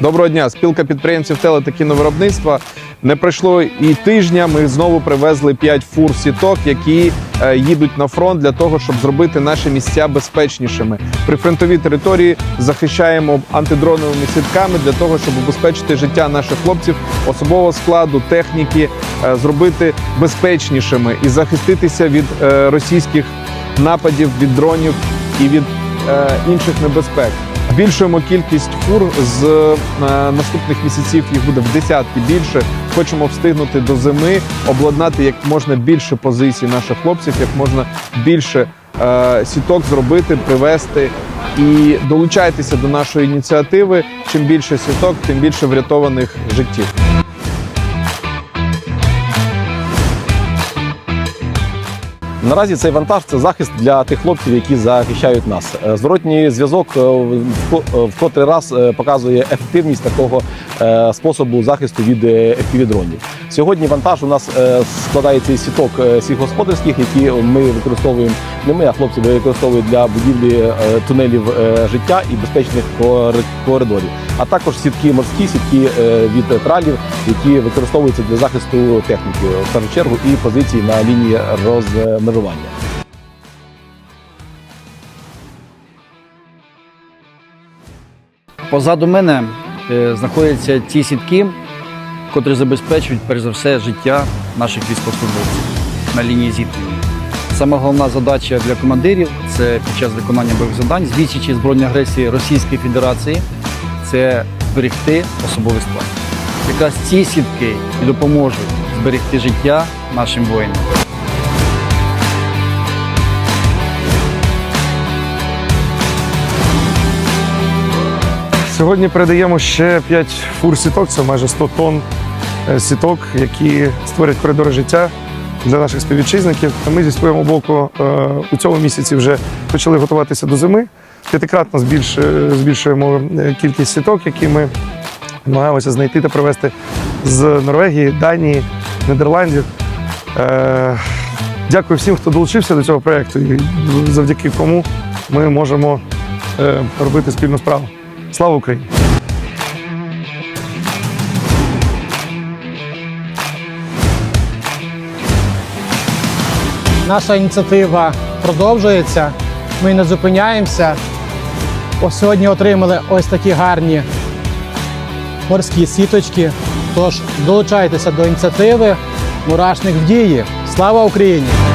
Доброго дня, спілка підприємців теле та кіновиробництва. Не пройшло і тижня. Ми знову привезли 5 фур сіток, які е, їдуть на фронт для того, щоб зробити наші місця безпечнішими. При фронтовій території захищаємо антидроновими сітками для того, щоб убезпечити життя наших хлопців, особового складу, техніки, е, зробити безпечнішими і захиститися від е, російських нападів, від дронів і від інших небезпек. Збільшуємо кількість фур з е, наступних місяців. Їх буде в десятки більше. Хочемо встигнути до зими, обладнати як можна більше позицій наших хлопців, як можна більше е, сіток зробити, привезти. І долучайтеся до нашої ініціативи. Чим більше сіток, тим більше врятованих життів. Наразі цей вантаж це захист для тих хлопців, які захищають нас. Е, Зворотній зв'язок е, в е, котрий раз показує ефективність такого способу захисту від FPV-дронів. Сьогодні вантаж у нас е, складається із сіток е, сільгосподарських, які ми використовуємо не ми, а хлопці використовують для будівлі е, тунелів життя і безпечних кор- коридорів. А також сітки морські, сітки від тралів, які використовуються для захисту техніки, в першу чергу, і позиції на лінії розмежування. Позаду мене знаходяться ті сітки, котрі забезпечують перш за все життя наших військовослужбовців на лінії зіткнення. Саме головна задача для командирів це під час виконання бойових завдань з відсічі збройної агресії Російської Федерації це зберегти особовий склад. Якраз ці сітки і допоможуть зберегти життя нашим воїнам. Сьогодні передаємо ще 5 фур сіток, це майже 100 тонн сіток, які створять коридори життя для наших співвітчизників. Ми зі свого боку е, у цьому місяці вже почали готуватися до зими. П'ятикратно збільшуємо е, кількість сіток, які ми намагаємося знайти та привезти з Норвегії, Данії, Нідерландів. Е, Дякую всім, хто долучився до цього проєкту, і завдяки кому ми можемо е, робити спільну справу. Слава Україні! Наша ініціатива продовжується. Ми не зупиняємося. Ось сьогодні отримали ось такі гарні морські сіточки. Тож долучайтеся до ініціативи Мурашник в дії. Слава Україні!